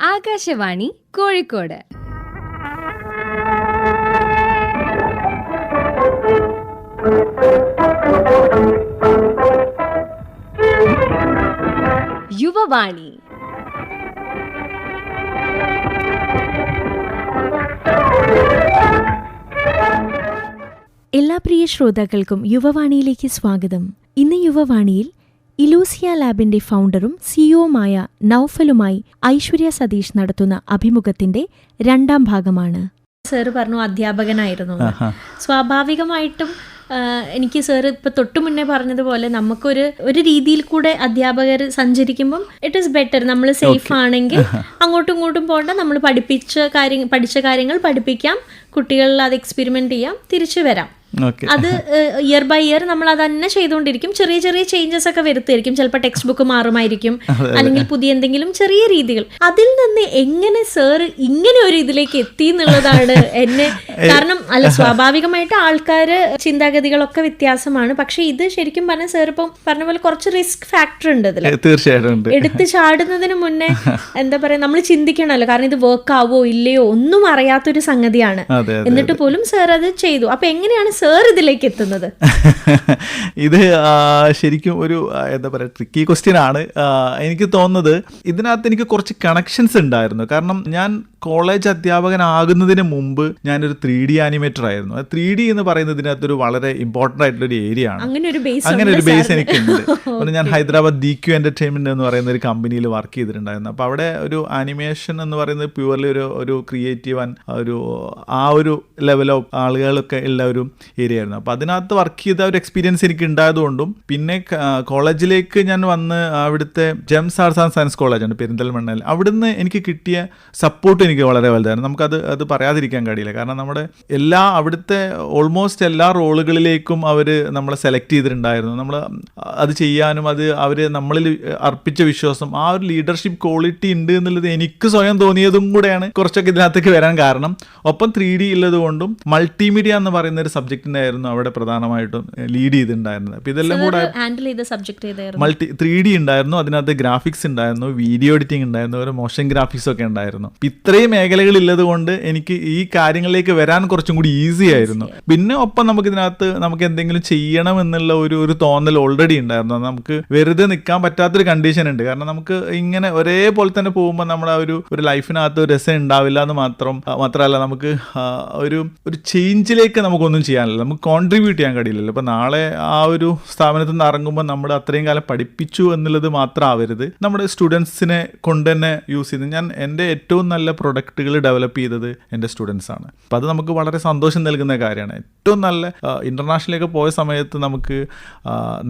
ആകാശവാണി കോഴിക്കോട്. യുവവാണി. എല്ലാ പ്രിയ ശ്രോതാക്കൾക്കും യുവവാണിയിലേക്ക് സ്വാഗതം. ഇന്ന് യുവവാണിയിൽ ഇലൂസിയ ലാബിന്റെ ഫൗണ്ടറും സിഇഒമായ നൌഫലുമായി ഐശ്വര്യ സതീഷ് നടത്തുന്ന അഭിമുഖത്തിന്റെ രണ്ടാം ഭാഗമാണ്. സർ പറഞ്ഞു അധ്യാപകനായിരുന്നു സ്വാഭാവികമായിട്ടും എനിക്ക് സർ ഇപ്പൊ തൊട്ടു മുന്നേ പറഞ്ഞതുപോലെ നമുക്കൊരു ഒരു രീതിയിൽ കൂടെ അധ്യാപകർ സഞ്ചരിക്കുമ്പം ഇറ്റ് ഈസ് ബെറ്റർ നമ്മൾ സേഫ് ആണെങ്കിൽ അങ്ങോട്ടും ഇങ്ങോട്ടും പോകണ്ട. നമ്മൾ പഠിപ്പിച്ച കാര്യം പഠിച്ച കാര്യങ്ങൾ പഠിപ്പിക്കാം. കുട്ടികളിൽ അത് എക്സ്പെരിമെന്റ് ചെയ്യാം. തിരിച്ചു വരാം. അത് ഇയർ ബൈ ഇയർ നമ്മൾ അത് തന്നെ ചെയ്തുകൊണ്ടിരിക്കും. ചെറിയ ചെറിയ ചേഞ്ചസ് ഒക്കെ വരുത്തായിരിക്കും. ചിലപ്പോൾ ടെക്സ്റ്റ് ബുക്ക് മാറുമായിരിക്കും അല്ലെങ്കിൽ പുതിയ എന്തെങ്കിലും ചെറിയ രീതികൾ. അതിൽ നിന്ന് എങ്ങനെ സാർ ഇങ്ങനെ ഒരു ഇതിലേക്ക് എത്തി എന്നുള്ളതാണ് എന്നെ കാരണം അല്ല സ്വാഭാവികമായിട്ട് ആൾക്കാര് ചിന്താഗതികളൊക്കെ വ്യത്യാസമാണ്. പക്ഷെ ഇത് ശരിക്കും പറഞ്ഞ സാർ ഇപ്പം പറഞ്ഞ പോലെ കുറച്ച് റിസ്ക് ഫാക്ടർ ഉണ്ട് അതിൽ തീർച്ചയായിട്ടും എടുത്ത് ചാടുന്നതിന് മുന്നേ എന്താ പറയാ നമ്മൾ ചിന്തിക്കണമല്ലോ. കാരണം ഇത് വർക്ക് ആവോ ഇല്ലയോ ഒന്നും അറിയാത്തൊരു സംഗതിയാണ്. എന്നിട്ട് പോലും സാർ അത് ചെയ്തു. അപ്പൊ എങ്ങനെയാണ് സാർ ഇതിലേക്ക് എത്തുന്നത്? ഇത് ശരിക്കും ഒരു എന്താ പറയുക ട്രിക്കി ക്വസ്റ്റ്യൻ ആണ്. എനിക്ക് തോന്നുന്നത് ഇതിനകത്ത് എനിക്ക് കുറച്ച് കണക്ഷൻസ് ഉണ്ടായിരുന്നു. കാരണം ഞാൻ കോളേജ് അധ്യാപകനാകുന്നതിന് മുമ്പ് ഞാനൊരു ത്രീ ഡി ആനിമേറ്റർ ആയിരുന്നു. ത്രീ ഡി എന്ന് പറയുന്നതിനകത്തൊരു വളരെ ഇമ്പോർട്ടന്റ് ആയിട്ടുള്ള ഒരു ഏരിയ ആണ് അങ്ങനെ ഒരു ബേസ് എനിക്കുണ്ട്. അപ്പോൾ ഞാൻ ഹൈദരാബാദ് ഡി ക്യു എന്റർടൈൻമെന്റ് എന്ന് പറയുന്ന ഒരു കമ്പനിയിൽ വർക്ക് ചെയ്തിട്ടുണ്ടായിരുന്നു. അപ്പോൾ അവിടെ ഒരു ആനിമേഷൻ എന്ന് പറയുന്നത് പ്യുവർലി ഒരു ഒരു ക്രിയേറ്റീവ് ആൻഡ് ഒരു ആ ഒരു ലെവൽ ഓഫ് ആളുകളൊക്കെ ഉള്ള ഒരു ഏരിയ ആയിരുന്നു. അപ്പോൾ അതിനകത്ത് വർക്ക് ചെയ്ത ഒരു എക്സ്പീരിയൻസ് എനിക്ക് ഉണ്ടായതുകൊണ്ടും പിന്നെ കോളേജിലേക്ക് ഞാൻ വന്ന് അവിടുത്തെ ജെംസ് ആർട്സ് ആൻഡ് സയൻസ് കോളേജാണ് പെരിന്തൽമണ്ണയിൽ. അവിടുന്ന് എനിക്ക് കിട്ടിയ സപ്പോർട്ട് എനിക്ക് വളരെ വലുതായിരുന്നു. നമുക്കത് അത് പറയാതിരിക്കാൻ കഴിയില്ല. കാരണം നമ്മുടെ എല്ലാ അവിടുത്തെ ഓൾമോസ്റ്റ് എല്ലാ റോളുകളിലേക്കും അവർ നമ്മളെ സെലക്ട് ചെയ്തിട്ടുണ്ടായിരുന്നു. നമ്മൾ അത് ചെയ്യാനും അത് അവർ നമ്മളിൽ അർപ്പിച്ച വിശ്വാസം ആ ഒരു ലീഡർഷിപ്പ് ക്വാളിറ്റി ഉണ്ട് എന്നുള്ളത് എനിക്ക് സ്വയം തോന്നിയതും കൂടെയാണ് കുറച്ചൊക്കെ ഇതിനകത്തേക്ക് വരാൻ കാരണം. ഒപ്പം ത്രീ ഡി ഉള്ളത് കൊണ്ടും മൾട്ടിമീഡിയ എന്ന് പറയുന്ന ഒരു സബ്ജക്റ്റിനായിരുന്നു അവിടെ പ്രധാനമായിട്ടും ലീഡ് ചെയ്തിട്ടുണ്ടായിരുന്നത്. അപ്പം ഇതെല്ലാം കൂടെ മൾട്ടി ത്രീ ഡി ഉണ്ടായിരുന്നു. അതിനകത്ത് ഗ്രാഫിക്സ് ഉണ്ടായിരുന്നു വീഡിയോ എഡിറ്റിംഗ് ഉണ്ടായിരുന്നു ഒരു മോഷൻ ഗ്രാഫിക്സ് ഒക്കെ ഉണ്ടായിരുന്നു. അപ്പൊ ഇത്രയും മേഖലകൾ ഉള്ളതുകൊണ്ട് എനിക്ക് ഈ കാര്യങ്ങളിലേക്ക് വരാൻ കുറച്ചും കൂടി ഈസി ആയിരുന്നു. പിന്നെ ഒപ്പം നമുക്ക് ഇതിനകത്ത് നമുക്ക് എന്തെങ്കിലും ചെയ്യണം എന്നുള്ള ഒരു ഒരു തോന്നൽ ഓൾറെഡി ഉണ്ടായിരുന്നു. നമുക്ക് വെറുതെ നിൽക്കാൻ പറ്റാത്തൊരു കണ്ടീഷൻ ഉണ്ട്. കാരണം നമുക്ക് ഇങ്ങനെ ഒരേപോലെ തന്നെ പോകുമ്പോൾ നമ്മുടെ ഒരു ഒരു ലൈഫിനകത്ത് രസം ഉണ്ടാവില്ല എന്ന് മാത്രം മാത്രമല്ല നമുക്ക് ഒരു ഒരു ചേഞ്ചിലേക്ക് നമുക്കൊന്നും ചെയ്യാനില്ല. നമുക്ക് കോൺട്രിബ്യൂട്ട് ചെയ്യാൻ കഴിയില്ലല്ലോ. ഇപ്പം നാളെ ആ ഒരു സ്ഥാപനത്തിൽ നിന്ന് ഇറങ്ങുമ്പോൾ നമ്മൾ അത്രയും കാലം പഠിപ്പിച്ചു എന്നുള്ളത് മാത്രം ആവരുത്. നമ്മുടെ സ്റ്റുഡൻസിനെ കൊണ്ട് തന്നെ യൂസ് ചെയ്ത് ഞാൻ എന്റെ ഏറ്റവും നല്ല പ്രൊഡക്റ്റുകൾ ഡെവലപ്പ് ചെയ്തത് എന്റെ സ്റ്റുഡൻസ് ആണ്. അപ്പം അത് നമുക്ക് വളരെ സന്തോഷം നൽകുന്ന കാര്യമാണ്. ഏറ്റവും നല്ല ഇന്റർനാഷണലിലേക്ക് പോയ സമയത്ത് നമുക്ക്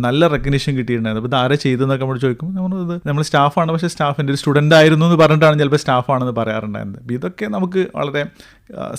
നല്ല റെക്കഗ്നിഷൻ കിട്ടിയിട്ടുണ്ടായിരുന്നു. അപ്പോൾ ഇത് ആരെ ചെയ്തെന്നൊക്കെ നമ്മൾ ചോദിക്കും നമ്മൾ ഇത് നമ്മൾ സ്റ്റാഫാണ് പക്ഷേ സ്റ്റാഫ് എന്റെ ഒരു സ്റ്റുഡന്റ് ആയിരുന്നു എന്ന് പറഞ്ഞിട്ടാണ് ചിലപ്പോൾ സ്റ്റാഫാണെന്ന് പറയാറുണ്ടായിരുന്നത്. അപ്പോൾ ഇതൊക്കെ നമുക്ക് വളരെ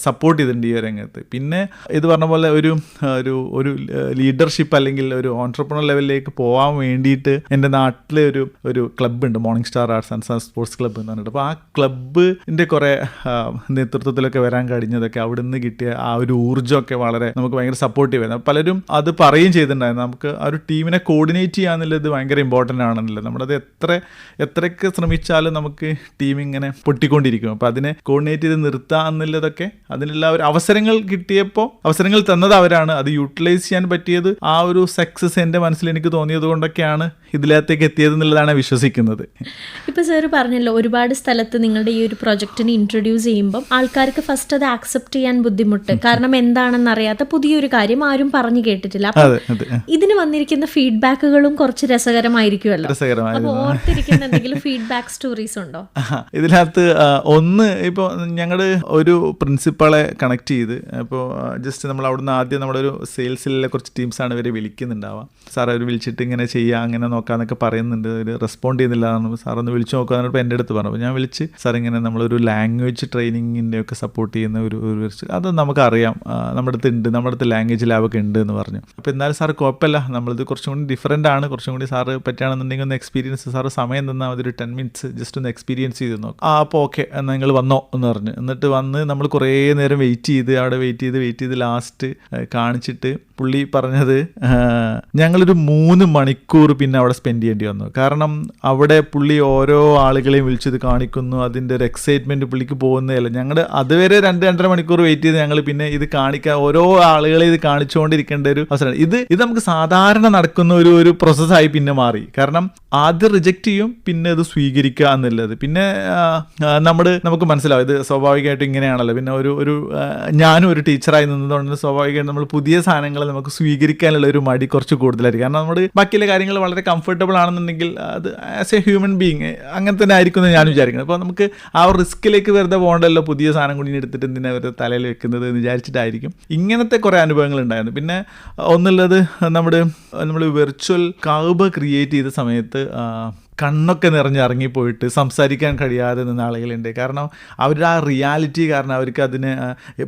സപ്പോർട്ട് ചെയ്തിട്ടുണ്ട് ഈ രംഗത്ത്. പിന്നെ ഇത് പറഞ്ഞ പോലെ ഒരു ഒരു ഒരു ലീഡർഷിപ്പ് അല്ലെങ്കിൽ ഒരു ഓൺട്രപ്രണർ ലെവലിലേക്ക് പോകാൻ വേണ്ടിയിട്ട് എന്റെ നാട്ടിലെ ഒരു ഒരു ക്ലബ്ബുണ്ട് morning star arts and sports club എന്ന് പറഞ്ഞിട്ട്. അപ്പോൾ ആ ക്ലബ്ബിന്റെ കുറേ ആ, നേതൃത്വത്തിലൊക്കെ വരാൻ കഴിഞ്ഞതൊക്കെ അവിടെ നിന്ന് കിട്ടിയ ആ ഒരു ഊർജമൊക്കെ വളരെ നമുക്ക് ഭയങ്കര സപ്പോർട്ടീവ് ആയിരുന്നു. പലരും അത് പറയുകയും ചെയ്തിട്ടുണ്ടായിരുന്നു. നമുക്ക് ആ ഒരു ടീമിനെ കോർഡിനേറ്റ് ചെയ്യാന്നുള്ളത് ഭയങ്കര ഇമ്പോർട്ടന്റ് ആണെന്നുള്ളത്. നമ്മളത് എത്ര എത്രയൊക്കെ ശ്രമിച്ചാലും നമുക്ക് ടീം ഇങ്ങനെ പൊട്ടിക്കൊണ്ടിരിക്കും. അപ്പോൾ അതിനെ കോർഡിനേറ്റ് ചെയ്ത് നിർത്തുക എന്നുള്ളതൊക്കെ അതിനുള്ള ഒരു അവസരങ്ങൾ കിട്ടിയപ്പോൾ അവസരങ്ങൾ തന്നത് അവരാണ്. അത് യൂട്ടിലൈസ് ചെയ്യാൻ പറ്റിയത് ആ ഒരു സക്സസ് എന്റെ മനസ്സിൽ എനിക്ക് തോന്നിയത് കൊണ്ടൊക്കെയാണ് ഇതിലകത്തേക്ക് എത്തിയത് എന്നുള്ളതാണ് വിശ്വസിക്കുന്നത്. ഇപ്പൊ സാർ പറഞ്ഞല്ലോ ഒരുപാട് സ്ഥലത്ത് നിങ്ങളുടെ ഈ ഒരു പ്രൊജക്ടിനെ ഇൻട്രൊഡ്യൂസ് ചെയ്യുമ്പോൾ ആൾക്കാർക്ക് ഫസ്റ്റ് അത് ആക്സെപ്റ്റ് ചെയ്യാൻ ബുദ്ധിമുട്ട്. കാരണം എന്താണെന്ന് അറിയാത്ത പുതിയൊരു കാര്യം ആരും പറഞ്ഞു കേട്ടിട്ടില്ല. അപ്പൊ ഇതിന് വന്നിരിക്കുന്ന ഫീഡ്ബാക്കുകളും കുറച്ച് രസകരമായിരിക്കുമല്ലോ. അപ്പൊ ഓർത്തിരിക്കുന്ന എന്തെങ്കിലും ഫീഡ്ബാക്ക് സ്റ്റോറീസ് ഉണ്ടോ. ഇതിനകത്ത് ഒന്ന് ഇപ്പോൾ ഞങ്ങൾ ഒരു പ്രിൻസിപ്പളെ കണക്ട് ചെയ്ത് ഇപ്പോൾ ജസ്റ്റ് നമ്മൾ അവിടുന്ന് ആദ്യം നമ്മുടെ ഒരു സെയിൽസിലെ കുറച്ച് ടീംസാണ് ഇവരെ വിളിക്കുന്നുണ്ടാവുക. സാർ അവർ വിളിച്ചിട്ട് ഇങ്ങനെ ചെയ്യുക അങ്ങനെ നോക്കാന്നൊക്കെ പറയുന്നുണ്ട്. ഒരു റെസ്പോണ്ട് ചെയ്യുന്നില്ല സാർ ഒന്ന് വിളിച്ചു നോക്കുക എന്നിട്ട് എന്റെ അടുത്ത് പറഞ്ഞു. അപ്പോൾ ഞാൻ വിളിച്ച് സാർ ഇങ്ങനെ നമ്മളൊരു ലാംഗ്വേജ് ട്രെയിനിങ്ങിന്റെ ഒക്കെ സപ്പോർട്ട് ചെയ്യുന്ന ഒരു ഒരു അത് നമുക്കറിയാം. നമ്മുടെ അടുത്ത് ഉണ്ട് നമ്മുടെ അടുത്ത് ലാംഗ്വേജ് ലാബൊക്കെ ഉണ്ട് എന്ന് പറഞ്ഞു. അപ്പോൾ എന്നാലും സാർ കുഴപ്പമില്ല. നമ്മളിത് കുറച്ചും കൂടി ഡിഫറെന്റ് ആണ്. കുറച്ചും കൂടി സാറ് പറ്റുകയാണെന്നുണ്ടെങ്കിൽ ഒന്ന് എക്സ്പീരിയൻസ് സാറ് സമയം തന്നാൽ അതൊരു ടെൻ മിനിറ്റ്സ് ജസ്റ്റ് ഒന്ന് എക്സ്പീരിയൻസ് ചെയ്ത് നോക്കും. ആ അപ്പോൾ ഓക്കെ എന്നാൽ നിങ്ങൾ വന്നോ എന്ന് പറഞ്ഞു. എന്നിട്ട് വന്ന് നമ്മൾ കുറേ നേരം വെയിറ്റ് ചെയ്ത് അവിടെ വെയിറ്റ് ചെയ്ത് വെയിറ്റ് ചെയ്ത് ലാസ്റ്റ് കാണിച്ചിട്ട് പുള്ളി പറഞ്ഞത് ഞങ്ങളൊരു മൂന്ന് മണിക്കൂർ പിന്നെ അവിടെ സ്പെൻഡ് ചെയ്യേണ്ടി വന്നു. കാരണം അവിടെ പുള്ളി ഓരോ ആളുകളെയും വിളിച്ചത് കാണിക്കുന്നു. അതിന്റെ ഒരു എക്സൈറ്റ്മെന്റ് പുള്ളിക്ക് പോകുന്നതല്ല. ഞങ്ങൾ അതുവരെ രണ്ട് രണ്ടര മണിക്കൂർ വെയിറ്റ് ചെയ്ത് ഞങ്ങൾ പിന്നെ ഇത് കാണിക്കാൻ ഓരോ ആളുകളെ ഇത് കാണിച്ചുകൊണ്ടിരിക്കേണ്ട ഒരു അവസരമാണ് ഇത് ഇത് നമുക്ക് സാധാരണ നടക്കുന്ന ഒരു ഒരു പ്രോസസ്സായി പിന്നെ മാറി. കാരണം ആദ്യം റിജക്റ്റ് ചെയ്യും പിന്നെ ഇത് സ്വീകരിക്കുക എന്നുള്ളത്. പിന്നെ നമ്മൾ നമുക്ക് മനസ്സിലാവും ഇത് സ്വാഭാവികമായിട്ടും ഇങ്ങനെയാണല്ലോ. പിന്നെ ഒരു ഒരു ഞാനും ഒരു ടീച്ചറായി നിന്നതുകൊണ്ട് സ്വാഭാവികമായിട്ടും നമ്മൾ പുതിയ സാധനങ്ങൾ നമുക്ക് സ്വീകരിക്കാനുള്ള ഒരു മടി കുറച്ച് കൂടുതലായിരിക്കും. കാരണം നമ്മൾ ബാക്കിയുള്ള കാര്യങ്ങൾ വളരെ കംഫർട്ടബിൾ ആണെന്നുണ്ടെങ്കിൽ അത് ആസ് എ ഹ്യൂമൻ ബീങ് അങ്ങനെ തന്നെ ആയിരിക്കും എന്ന് ഞാൻ വിചാരിക്കുന്നത് അപ്പോൾ നമുക്ക് ആ ഒരു റിസ്കിലേക്ക് വെറുതെ പോകണ്ടല്ലോ പുതിയ സാധനം കൂടി എടുത്തിട്ട് എന്തിനാ വെറുതെ തലയിൽ വെക്കുന്നത് എന്ന് വിചാരിച്ചിട്ടായിരിക്കും. ഇങ്ങനത്തെ കുറേ അനുഭവങ്ങൾ ഉണ്ടായിരുന്നു. പിന്നെ ഒന്നുള്ളത് നമ്മുടെ നമ്മൾ വെർച്വൽ കാവ് ക്രിയേറ്റ് ചെയ്ത സമയത്ത് കണ്ണൊക്കെ നിറഞ്ഞ് ഇറങ്ങിപ്പോയിട്ട് സംസാരിക്കാൻ കഴിയാതെ നിന്ന ആളുകളുണ്ട്. കാരണം അവരുടെ ആ റിയാലിറ്റി കാരണം അവർക്ക് അതിനെ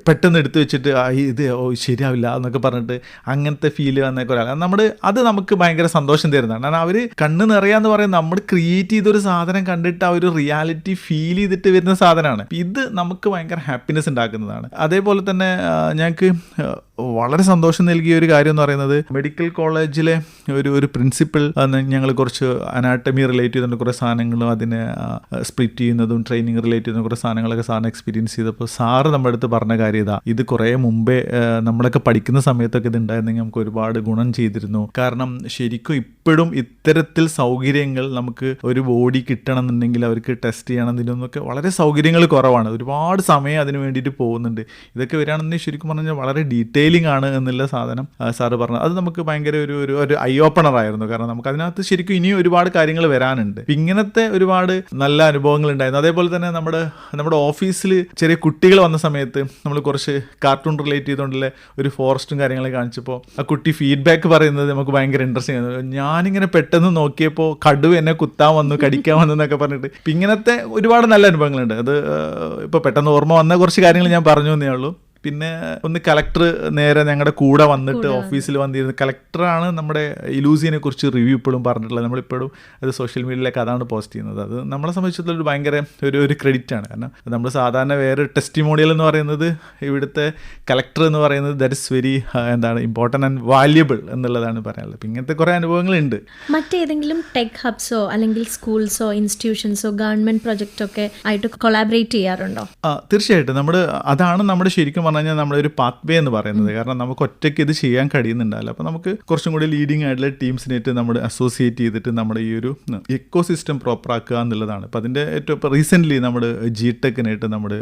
പെട്ടെന്ന് എടുത്തു വെച്ചിട്ട് ഇത് ഓ ശരിയാവില്ല എന്നൊക്കെ പറഞ്ഞിട്ട് അങ്ങനത്തെ ഫീൽ വന്ന ഒരാൾ നമ്മൾ അത് നമുക്ക് ഭയങ്കര സന്തോഷം തരുന്നതാണ്. കാരണം അവർ കണ്ണ് നിറയാന്ന് പറയുന്നത് നമ്മൾ ക്രിയേറ്റ് ചെയ്തൊരു സാധനം കണ്ടിട്ട് ആ ഒരു റിയാലിറ്റി ഫീൽ ചെയ്തിട്ട് വരുന്ന സാധനമാണ്. ഇത് നമുക്ക് ഭയങ്കര ഹാപ്പിനെസ് ഉണ്ടാക്കുന്നതാണ്. അതേപോലെ തന്നെ ഞങ്ങൾക്ക് വളരെ സന്തോഷം നൽകിയ ഒരു കാര്യം എന്ന് പറയുന്നത് മെഡിക്കൽ കോളേജിലെ ഒരു ഒരു പ്രിൻസിപ്പിൾ ഞങ്ങൾ കുറച്ച് അനാട്ടമി റിലേറ്റ് ചെയ്തുകൊണ്ട് കുറേ സാധനങ്ങളും അതിനെ സ്പ്ലിറ്റ് ചെയ്യുന്നതും ട്രെയിനിങ് റിലേറ്റ് ചെയ്യുന്ന കുറേ സാധനങ്ങളൊക്കെ സാറിന് എക്സ്പീരിയൻസ് ചെയ്തപ്പോൾ സാറ് നമ്മുടെ അടുത്ത് പറഞ്ഞ കാര്യം ഇതാ. ഇത് കുറേ മുമ്പേ നമ്മളൊക്കെ പഠിക്കുന്ന സമയത്തൊക്കെ ഇത് ഉണ്ടായിരുന്നെങ്കിൽ നമുക്ക് ഒരുപാട് ഗുണം ചെയ്തിരുന്നു. കാരണം ശരിക്കും ഇപ്പോഴും ഇത്തരത്തിൽ സൗകര്യങ്ങൾ നമുക്ക് ഒരു ബോഡി കിട്ടണം എന്നുണ്ടെങ്കിൽ അവർക്ക് ടെസ്റ്റ് ചെയ്യണം ഇതിനൊന്നൊക്കെ വളരെ സൗകര്യങ്ങൾ കുറവാണ്. ഒരുപാട് സമയം അതിന് വേണ്ടിയിട്ട് പോകുന്നുണ്ട്. ഇതൊക്കെ വരികയാണെന്നുണ്ടെങ്കിൽ ശരിക്കും പറഞ്ഞാൽ വളരെ ഡീറ്റെയിലിംഗ് ആണ് എന്നുള്ള സാധനം സാറ് പറഞ്ഞത് അത് നമുക്ക് ഭയങ്കര ഒരു ഒരു ഒരു ഐ ഓപ്പണർ ആയിരുന്നു. കാരണം നമുക്ക് അതിനകത്ത് ശരിക്കും ഇനിയും ഒരുപാട് കാര്യങ്ങൾ വരാനുണ്ട്. ഇങ്ങനത്തെ ഒരുപാട് നല്ല അനുഭവങ്ങൾ ഉണ്ടായിരുന്നു. അതേപോലെ തന്നെ നമ്മുടെ നമ്മുടെ ഓഫീസിൽ ചെറിയ കുട്ടികൾ വന്ന സമയത്ത് നമ്മൾ കുറച്ച് കാർട്ടൂൺ റിലേറ്റ് ചെയ്തുകൊണ്ടുള്ള ഒരു ഫോറസ്റ്റും കാര്യങ്ങളൊക്കെ കാണിച്ചപ്പോൾ ആ കുട്ടി ഫീഡ്ബാക്ക് പറയുന്നത് നമുക്ക് ഭയങ്കര ഇൻട്രസ്റ്റിംഗ് ആയിരുന്നു. ഞാനിങ്ങനെ പെട്ടെന്ന് നോക്കിയപ്പോൾ കടുവ് എന്നെ കുത്താൻ വന്നു കടിക്കാൻ വന്നു എന്നൊക്കെ പറഞ്ഞിട്ട്. ഇങ്ങനത്തെ ഒരുപാട് നല്ല അനുഭവങ്ങളുണ്ട്. അത് ഇപ്പോൾ പെട്ടെന്ന് ഓർമ്മ വന്ന കുറച്ച് കാര്യങ്ങൾ ഞാൻ പറഞ്ഞു എന്നേ ഉള്ളൂ. പിന്നെ ഒന്ന് കലക്ടർ നേരെ ഞങ്ങളുടെ കൂടെ വന്നിട്ട് ഓഫീസിൽ വന്നിരുന്നു കലക്ടറാണ് നമ്മുടെ ഇലൂസിനെ കുറിച്ച് റിവ്യൂ ഇപ്പോഴും പറഞ്ഞിട്ടുള്ളത്. നമ്മളിപ്പോഴും അത് സോഷ്യൽ മീഡിയയിലേക്ക് അതാണ് പോസ്റ്റ് ചെയ്യുന്നത്. അത് നമ്മളെ സംബന്ധിച്ചിടത്തോളം ഒരു ഭയങ്കര ഒരു ഒരു ക്രെഡിറ്റ് ആണ്. കാരണം നമ്മൾ സാധാരണ വേറെ ടെസ്റ്റിമോണിയൽ എന്ന് പറയുന്നത് ഇവിടുത്തെ കലക്ടർ എന്ന് പറയുന്നത് ദറ്റ് ഇസ് വെരി എന്താണ് ഇമ്പോർട്ടന്റ് ആൻഡ് വാല്യുബിൾ എന്നുള്ളതാണ് പറയാനുള്ളത്. അപ്പം ഇങ്ങനത്തെ കുറേ അനുഭവങ്ങളുണ്ട്. മറ്റേതെങ്കിലും ടെക് ഹബ്സോ അല്ലെങ്കിൽ സ്കൂൾസോ ഇൻസ്റ്റിറ്റ്യൂഷൻസോ ഗവൺമെന്റ് പ്രൊജക്റ്റോ ഒക്കെ ആയിട്ട് കൊളാബറേറ്റ് ചെയ്യാറുണ്ടോ? ആ തീർച്ചയായിട്ടും. നമ്മൾ അതാണ് നമ്മുടെ ശരിക്കും പറഞ്ഞു കഴിഞ്ഞാൽ നമ്മുടെ ഒരു പാത്ത് വേ എന്ന് പറയുന്നത്. കാരണം നമുക്ക് ഒറ്റയ്ക്ക് ഇത് ചെയ്യാൻ കഴിയുന്നുണ്ടല്ലോ അപ്പോൾ നമുക്ക് കുറച്ചും കൂടി ലീഡിങ് ആയിട്ടുള്ള ടീംസിനായിട്ട് നമ്മൾ അസോസിയേറ്റ് ചെയ്തിട്ട് നമ്മുടെ ഈ ഒരു എക്കോ സിസ്റ്റം പ്രോപ്പർ ആക്കുക എന്നുള്ളതാണ്. അപ്പോൾ അതിന്റെ ഏറ്റവും ഇപ്പോൾ റീസെന്റ്ലി നമ്മൾ ജി ടെക്കിനായിട്ട് നമ്മുടെ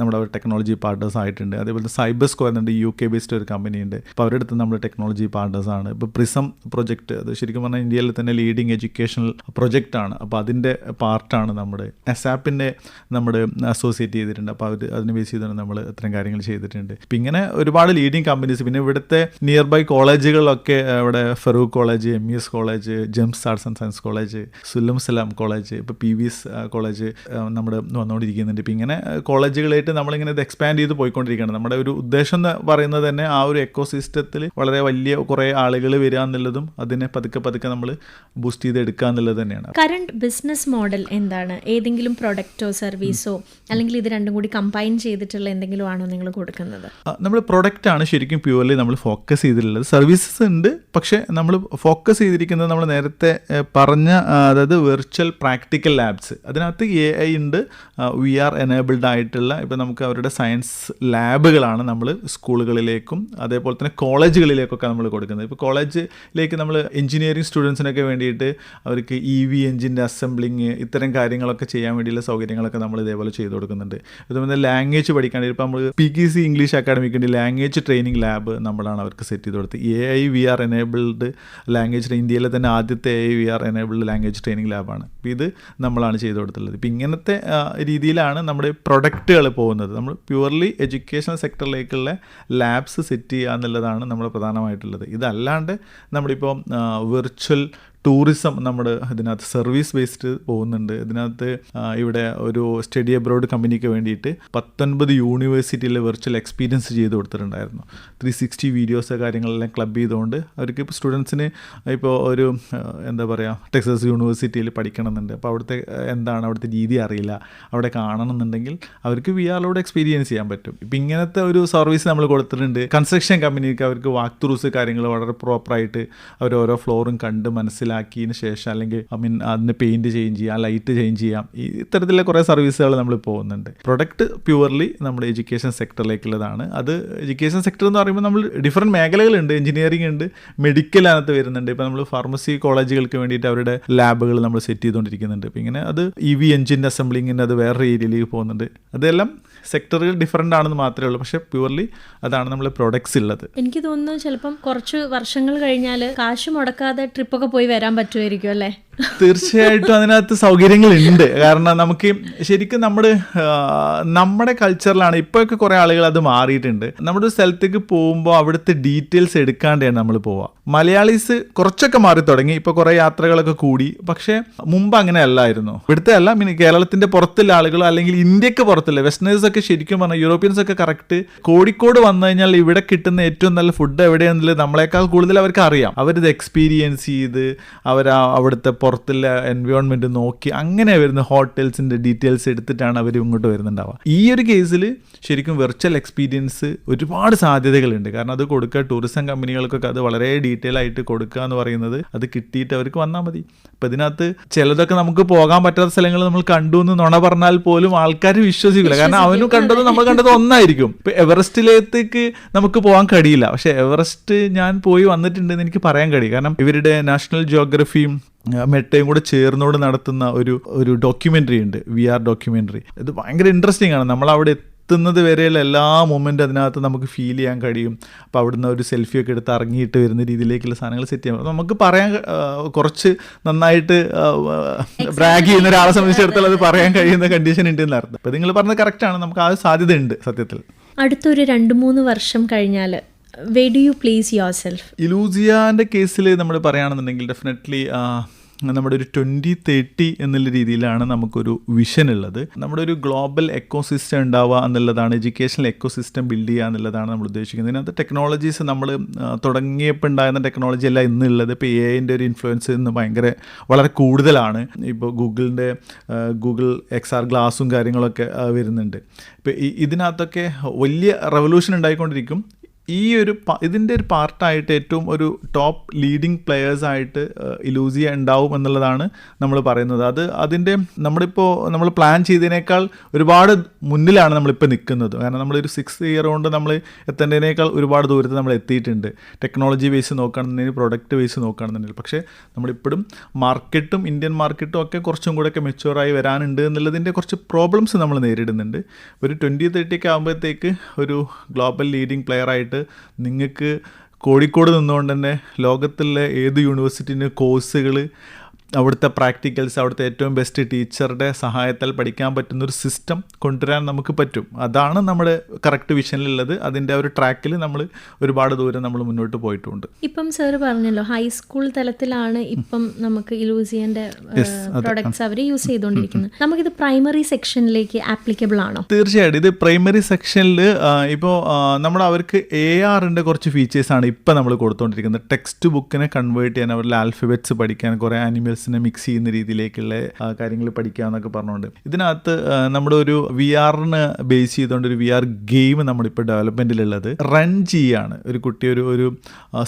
നമ്മുടെ ടെക്നോളജി പാർട്ട്നേഴ്സ് ആയിട്ടുണ്ട്. അതേപോലെ സൈബർ സ്കോർ എന്നുണ്ട് യു കെ ബേസ്ഡ് ഒരു കമ്പനി ഉണ്ട്. അപ്പോൾ അവരുടെ അടുത്ത് നമ്മൾ ടെക്നോളജി പാർട്ട്നേഴ്സ് ആണ്. ഇപ്പോൾ പ്രിസം പ്രൊജക്റ്റ് അത് ശരിക്കും പറഞ്ഞാൽ ഇന്ത്യയിൽ തന്നെ ലീഡിങ് എഡ്യൂക്കേഷണൽ പ്രൊജക്റ്റ് ആണ്. അപ്പോൾ അതിന്റെ പാർട്ടാണ് നമ്മുടെ അസാപ്പിന്റെ നമ്മുടെ അസോസിയേറ്റ് ചെയ്തിട്ടുണ്ട്. അപ്പോൾ അവർ അതിന് ബേസ് ചെയ്താണ് നമ്മൾ ഇത്തരം കാര്യങ്ങൾ ചെയ്തിട്ടുണ്ട്. ഇപ്പം ഇങ്ങനെ ഒരുപാട് ലീഡിങ് കമ്പനീസ് പിന്നെ ഇവിടുത്തെ നിയർ ബൈ കോളേജുകളിലൊക്കെ ഇവിടെ Farook college M E S college Gems arts and science college Sullam Salam college ഇപ്പോൾ പി വി എസ് കോളേജ് നമ്മുടെ വന്നുകൊണ്ടിരിക്കുന്നുണ്ട് ഇപ്പം ഇങ്ങനെ കോളേജുകളായിട്ട് നമ്മളിങ്ങനെ ഇത് എക്സ്പാൻഡ് ചെയ്ത് പോയിക്കൊണ്ടിരിക്കുകയാണ്. നമ്മുടെ ഒരു ഉദ്ദേശം എന്ന് പറയുന്നത് തന്നെ ആ ഒരു എക്കോ സിസ്റ്റത്തിൽ വളരെ വലിയ കുറേ ആളുകൾ വരിക എന്നുള്ളതും അതിനെ പതുക്കെ പതുക്കെ നമ്മൾ ബൂസ്റ്റ് ചെയ്ത് എടുക്കുക എന്നുള്ളത് തന്നെയാണ്. കറണ്ട് ബിസിനസ് മോഡൽ എന്താണ്? ഏതെങ്കിലും പ്രൊഡക്റ്റോ സർവീസോ അല്ലെങ്കിൽ ഇത് രണ്ടും കൂടി കമ്പൈൻ ചെയ്തിട്ടുള്ള എന്തെങ്കിലും ആണോ നിങ്ങൾ കൊടുക്കുന്നത്. നമ്മൾ പ്രൊഡക്റ്റ് ആണ് ശരിക്കും പ്യുവർലി നമ്മൾ ഫോക്കസ് ചെയ്തിട്ടുള്ളത്. സർവീസസ് ഉണ്ട് പക്ഷേ നമ്മൾ ഫോക്കസ് ചെയ്തിരിക്കുന്നത് നമ്മൾ നേരത്തെ പറഞ്ഞ അതായത് വെർച്വൽ പ്രാക്ടിക്കൽ ലാബ്സ് അതിനകത്ത് എ ഐ ഉണ്ട് വി ആർ എനേബിൾഡ് ആയിട്ടുള്ള ഇപ്പം നമുക്ക് അവരുടെ സയൻസ് ലാബുകളാണ് നമ്മൾ സ്കൂളുകളിലേക്കും അതേപോലെ തന്നെ കോളേജുകളിലേക്കൊക്കെ നമ്മൾ കൊടുക്കുന്നത്. ഇപ്പോൾ കോളേജിലേക്ക് നമ്മൾ എഞ്ചിനീയറിംഗ് സ്റ്റുഡൻസിനൊക്കെ വേണ്ടിയിട്ട് അവർക്ക് ഇ വി എഞ്ചിന്റെ അസംബ്ലിങ് ഇത്തരം കാര്യങ്ങളൊക്കെ ചെയ്യാൻ വേണ്ടിയുള്ള സൗകര്യങ്ങളൊക്കെ നമ്മൾ ഇതേപോലെ ചെയ്തു കൊടുക്കുന്നുണ്ട്. അതുപോലെ ലാംഗ്വേജ് പഠിക്കാൻ ഇപ്പോൾ നമ്മൾ പി സി ഇംഗ്ലീഷ് അക്കാഡമിക്കിന്റെ ലാംഗ്വേജ് ട്രെയിനിങ് ലാബ് നമ്മളാണ് അവർക്ക് സെറ്റ് ചെയ്ത് കൊടുത്തത്. A I V R enabled language ഇന്ത്യയിലെ തന്നെ ആദ്യത്തെ A I V R enabled language training ലാബാണ്. അപ്പോൾ ഇത് നമ്മളാണ് ചെയ്ത് കൊടുത്തുള്ളത്. ഇപ്പം ഇങ്ങനത്തെ രീതിയിലാണ് നമ്മുടെ പ്രൊഡക്റ്റുകൾ പോകുന്നത്. നമ്മൾ പ്യുവർലി എഡ്യൂക്കേഷണൽ സെക്ടറിലേക്കുള്ള ലാബ്സ് സെറ്റ് ചെയ്യുക എന്നുള്ളതാണ് നമ്മൾ പ്രധാനമായിട്ടുള്ളത്. ഇതല്ലാണ്ട് നമ്മളിപ്പോൾ വെർച്വൽ ടൂറിസം നമ്മുടെ ഇതിനകത്ത് സർവീസ് ബേസ്ഡ് പോകുന്നുണ്ട്. ഇതിനകത്ത് ഇവിടെ ഒരു സ്റ്റഡി അബ്രോഡ് കമ്പനിക്ക് വേണ്ടിയിട്ട് പത്തൊൻപത് യൂണിവേഴ്സിറ്റിയിലെ വെർച്വൽ എക്സ്പീരിയൻസ് ചെയ്ത് കൊടുത്തിട്ടുണ്ടായിരുന്നു. ത്രീ സിക്സ്റ്റി വീഡിയോസ് കാര്യങ്ങളെല്ലാം ക്ലബ് ചെയ്തുകൊണ്ട് അവർക്ക് ഇപ്പോൾ സ്റ്റുഡൻസിന് ഇപ്പോൾ ഒരു എന്താ പറയുക ടെക്സസ് യൂണിവേഴ്സിറ്റിയിൽ പഠിക്കണമെന്നുണ്ട്. അപ്പോൾ അവിടുത്തെ എന്താണ് അവിടുത്തെ രീതി അറിയില്ല. അവിടെ കാണണമെന്നുണ്ടെങ്കിൽ അവർക്ക് വി ആറിലൂടെ എക്സ്പീരിയൻസ് ചെയ്യാൻ പറ്റും. ഇപ്പം ഇങ്ങനത്തെ ഒരു സർവീസ് നമ്മൾ കൊടുത്തിട്ടുണ്ട്. കൺസ്ട്രക്ഷൻ കമ്പനിക്ക് അവർക്ക് വാക്ക് ത്രൂസ് കാര്യങ്ങൾ വളരെ പ്രോപ്പറായിട്ട് അവർ ഓരോ ഫ്ലോറും കണ്ട് മനസ്സിലാക്കിയതിന് ശേഷം അല്ലെങ്കിൽ ഐ മീൻ അതിന് പെയിന്റ് ചേഞ്ച് ചെയ്യാം ലൈറ്റ് ചേഞ്ച് ചെയ്യാം ഇത്തരത്തിലുള്ള കുറേ സർവീസുകൾ നമ്മൾ പോകുന്നുണ്ട്. പ്രൊഡക്റ്റ് പ്യുവർലി നമ്മുടെ എഡ്യൂക്കേഷൻ സെക്ടറിലേക്കുള്ളതാണ് അത് എഡ്യൂക്കേഷൻ സെക്ടർ എന്ന് പറയുമ്പോൾ നമ്മൾ ഡിഫറെന്റ് മേഖലകളുണ്ട്. എഞ്ചിനീയറിംഗ് ഉണ്ട് മെഡിക്കൽ അതിനകത്ത് വരുന്നുണ്ട്. ഇപ്പോൾ നമ്മൾ ഫാർമസി കോളേജുകൾക്ക് വേണ്ടിയിട്ട് അവരുടെ ലാബുകൾ നമ്മൾ സെറ്റ് ചെയ്തുകൊണ്ടിരിക്കുന്നുണ്ട്. അപ്പോൾ ഇങ്ങനെ അത് ഇ വി എഞ്ചിൻ അസംബ്ലിങ്ങിന്റെ അത് വേറെ ഏരിയയിലേക്ക് പോകുന്നുണ്ട്. അതെല്ലാം സെക്ടറുകൾ ഡിഫറെന്റ് ആണെന്ന് മാത്രമേ ഉള്ളൂ. പക്ഷേ പ്യുവർലി അതാണ് നമ്മൾ പ്രൊഡക്ട്സ് ഉള്ളത് എനിക്ക് തോന്നുന്നു ചിലപ്പം കുറച്ച് വർഷങ്ങൾ കഴിഞ്ഞാൽ കാശ് മുടക്കാതെ ട്രിപ്പൊക്കെ പോയി വരാൻ പറ്റുമായിരിക്കും അല്ലേ? തീർച്ചയായിട്ടും അതിനകത്ത് സൗകര്യങ്ങളുണ്ട്. കാരണം നമുക്ക് ശരിക്കും നമ്മുടെ നമ്മുടെ കൾച്ചറിലാണ് ഇപ്പോഴൊക്കെ കുറേ ആളുകൾ അത് മാറിയിട്ടുണ്ട്. നമ്മുടെ സ്ഥലത്തേക്ക് പോകുമ്പോൾ അവിടുത്തെ ഡീറ്റെയിൽസ് എടുക്കാണ്ടാണ് നമ്മൾ പോവുക. മലയാളീസ് കുറച്ചൊക്കെ മാറി തുടങ്ങി. ഇപ്പോൾ കുറേ യാത്രകളൊക്കെ കൂടി. പക്ഷേ മുമ്പ് അങ്ങനെ അല്ലായിരുന്നു. ഇവിടുത്തെ അല്ല മീൻ കേരളത്തിന്റെ പുറത്തുള്ള ആളുകൾ അല്ലെങ്കിൽ ഇന്ത്യയ്ക്ക് പുറത്തുള്ള വെസ്റ്റേഴ്സ് ഒക്കെ ശരിക്കും പറഞ്ഞാൽ യൂറോപ്യൻസ് ഒക്കെ കറക്റ്റ് കോഴിക്കോട് വന്നു കഴിഞ്ഞാൽ ഇവിടെ കിട്ടുന്ന ഏറ്റവും നല്ല ഫുഡ് എവിടെയാണെന്നുള്ളത് നമ്മളെക്കാൾ കൂടുതൽ അവർക്ക് അറിയാം. അവരിത് എക്സ്പീരിയൻസ് ചെയ്ത് അവർ അവിടുത്തെ പുറത്തുള്ള എൻവയോൺമെന്റ് നോക്കി അങ്ങനെ വരുന്ന ഹോട്ടൽസിന്റെ ഡീറ്റെയിൽസ് എടുത്തിട്ടാണ് അവർ ഇങ്ങോട്ട് വരുന്നുണ്ടാവുക. ഈ ഒരു കേസിൽ ശരിക്കും വെർച്വൽ എക്സ്പീരിയൻസ് ഒരുപാട് സാധ്യതകളുണ്ട്. കാരണം അത് കൊടുക്കുക ടൂറിസം കമ്പനികൾക്കൊക്കെ അത് വളരെ ഡീറ്റെയിൽ ആയിട്ട് കൊടുക്കുക എന്ന് പറയുന്നത് അത് കിട്ടിയിട്ട് അവർക്ക് വന്നാൽ മതി. അപ്പം ഇതിനകത്ത് ചിലതൊക്കെ നമുക്ക് പോകാൻ പറ്റാത്ത സ്ഥലങ്ങൾ നമ്മൾ കണ്ടു എന്ന് നുണ പറഞ്ഞാൽ പോലും ആൾക്കാർ വിശ്വസിക്കില്ല. കാരണം അവനും കണ്ടത് നമ്മൾ കണ്ടത് ഒന്നായിരിക്കും. ഇപ്പം എവറസ്റ്റിലേക്ക് നമുക്ക് പോകാൻ കഴിയില്ല. പക്ഷേ എവറസ്റ്റ് ഞാൻ പോയി വന്നിട്ടുണ്ടെന്ന് എനിക്ക് പറയാൻ കഴിയും. കാരണം ഇവരുടെ നാഷണൽ ജിയോഗ്രഫിയും മെട്ടയും കൂടെ ചേർന്നോട് നടത്തുന്ന ഒരു ഒരു ഡോക്യുമെന്ററി ഉണ്ട്. വി ആർ ഡോക്യുമെന്ററി ഇത് ഭയങ്കര ഇൻട്രസ്റ്റിംഗ് ആണ്. നമ്മൾ അവിടെ എത്തുന്നത് വരെയുള്ള എല്ലാ മൊമെന്റ് അതിനകത്ത് നമുക്ക് ഫീൽ ചെയ്യാൻ കഴിയും. അപ്പോൾ അവിടുന്ന് ഒരു സെൽഫിയൊക്കെ എടുത്ത് ഇറങ്ങിയിട്ട് വരുന്ന രീതിയിലേക്കുള്ള സാധനങ്ങൾ സെറ്റ് ചെയ്യാം നമുക്ക് പറയാൻ കുറച്ച് നന്നായിട്ട് ബ്രാഗ് ചെയ്യുന്ന ഒരാളെ സംബന്ധിച്ചിടത്തോളം അത് പറയാൻ കഴിയുന്ന കണ്ടീഷൻ ഉണ്ട് എന്നർത്ഥം അപ്പോൾ നിങ്ങൾ പറഞ്ഞത് കറക്റ്റാണ് നമുക്ക് ആ സാധ്യത ഉണ്ട് സത്യത്തിൽ. അടുത്തൊരു രണ്ട് മൂന്ന് വർഷം കഴിഞ്ഞാൽ way do you place yourself ഇലൂസിയാന്റെ കേസിൽ നമ്മൾ പറയുകയാണെന്നുണ്ടെങ്കിൽ ഡെഫിനറ്റ്ലി നമ്മുടെ ഒരു ട്വന്റി തേർട്ടി എന്നുള്ള രീതിയിലാണ് നമുക്കൊരു വിഷൻ ഉള്ളത്. നമ്മുടെ ഒരു ഗ്ലോബൽ എക്കോസിസ്റ്റം ഉണ്ടാവുക എന്നുള്ളതാണ് എഡ്യൂക്കേഷണൽ എക്കോസിസ്റ്റം ബിൽഡ് ചെയ്യുക എന്നുള്ളതാണ് നമ്മൾ ഉദ്ദേശിക്കുന്നത്. ഇതിനകത്ത് ടെക്നോളജീസ് നമ്മൾ തുടങ്ങിയപ്പോൾ ഉണ്ടായിരുന്ന ടെക്നോളജി അല്ല ഇന്നുള്ളത്. ഇപ്പോൾ എ ഐന്റെ ഒരു ഇൻഫ്ലുവൻസ് ഇന്ന് ഭയങ്കര വളരെ കൂടുതലാണ്. ഇപ്പോൾ ഗൂഗിളിന്റെ ഗൂഗിൾ എക്സ് ആർ ഗ്ലാസും കാര്യങ്ങളൊക്കെ വരുന്നുണ്ട്. ഇപ്പോൾ ഇതിനകത്തൊക്കെ വലിയ റെവല്യൂഷൻ ഉണ്ടായിക്കൊണ്ടിരിക്കും. ഈ ഒരു ഇതിന്റെ ഒരു പാർട്ടായിട്ട് ഏറ്റവും ഒരു ടോപ്പ് ലീഡിങ് പ്ലെയേഴ്സ് ആയിട്ട് ഇലൂസിയ ഉണ്ടാവും എന്നുള്ളതാണ് നമ്മൾ പറയുന്നത്. അത് അതിന്റെ നമ്മളിപ്പോൾ നമ്മൾ പ്ലാൻ ചെയ്തതിനേക്കാൾ ഒരുപാട് മുന്നിലാണ് നമ്മളിപ്പോൾ നിൽക്കുന്നത് കാരണം നമ്മളൊരു സിക്സ് ഇയർ കൊണ്ട് നമ്മൾ എത്തേണ്ടതിനേക്കാൾ ഒരുപാട് ദൂരത്ത് നമ്മൾ എത്തിയിട്ടുണ്ട്. ടെക്നോളജി വേസ് നോക്കുകയാണെന്നുണ്ടെങ്കിൽ പ്രൊഡക്റ്റ് വേസ് നോക്കുകയാണെന്നുണ്ടെങ്കിൽ. പക്ഷേ നമ്മളിപ്പോഴും മാർക്കറ്റും ഇന്ത്യൻ മാർക്കറ്റും ഒക്കെ കുറച്ചും കൂടെ ഒക്കെ മെച്ചുവറായി വരാനുണ്ട് എന്നുള്ളതിന്റെ കുറച്ച് പ്രോബ്ലംസ് നമ്മൾ നേരിടുന്നുണ്ട്. ഒരു ട്വന്റി തേർട്ടി ഒക്കെ ആകുമ്പോഴത്തേക്ക് ഒരു ഗ്ലോബൽ ലീഡിങ് പ്ലെയർ ആയിട്ട് നിങ്ങൾക്ക് കോഴിക്കോട് നിന്നുകൊണ്ട് തന്നെ ലോകത്തിലെ ഏത് യൂണിവേഴ്സിറ്റിന്റെ കോഴ്സുകൾ അവിടുത്തെ പ്രാക്ടിക്കൽസ് അവിടുത്തെ ഏറ്റവും ബെസ്റ്റ് ടീച്ചറുടെ സഹായത്താൽ പഠിക്കാൻ പറ്റുന്ന ഒരു സിസ്റ്റം കൊണ്ടുവരാൻ നമുക്ക് പറ്റും. അതാണ് നമ്മുടെ കറക്റ്റ് വിഷനിലുള്ളത് അതിന്റെ ഒരു ട്രാക്കിൽ നമ്മൾ ഒരുപാട് ദൂരം നമ്മൾ മുന്നോട്ട് പോയിട്ടുണ്ട്. ഇപ്പം സർ പറഞ്ഞല്ലോ ഹൈസ്കൂൾ തലത്തിലാണ് ഇപ്പം നമുക്ക് ഇലൂസിയന്റെ പ്രൊഡക്ട്സ് അവർ യൂസ് ചെയ്തുകൊണ്ടിരിക്കുന്നത് നമുക്കിത് പ്രൈമറി സെക്ഷനിലേക്ക് ആപ്ലിക്കബിൾ ആണോ? തീർച്ചയായിട്ടും. ഇത് പ്രൈമറി സെക്ഷനിൽ ഇപ്പോൾ നമ്മൾ അവർക്ക് എ ആറിന്റെ കുറച്ച് ഫീച്ചേഴ്സാണ് ഇപ്പം നമ്മൾ കൊടുത്തുകൊണ്ടിരിക്കുന്നത് ടെക്സ്റ്റ് ബുക്കിനെ കൺവേർട്ട് ചെയ്യാൻ അവരുടെ ആൽഫബറ്റ്സ് പഠിക്കാൻ കുറേ ആനിമൽസിനെ മിക്സ് ചെയ്യുന്ന രീതിയിലേക്കുള്ള കാര്യങ്ങൾ പഠിക്കുക എന്നൊക്കെ പറഞ്ഞുകൊണ്ട് ഇതിനകത്ത് നമ്മുടെ ഒരു വി ആറിന് ബേസ് ചെയ്തുകൊണ്ട് ഒരു വി ആർ ഗെയിം നമ്മളിപ്പോൾ ഡെവലപ്മെന്റിലുള്ളത് റൺ ചെയ്യാണ്. ഒരു കുട്ടി ഒരു ഒരു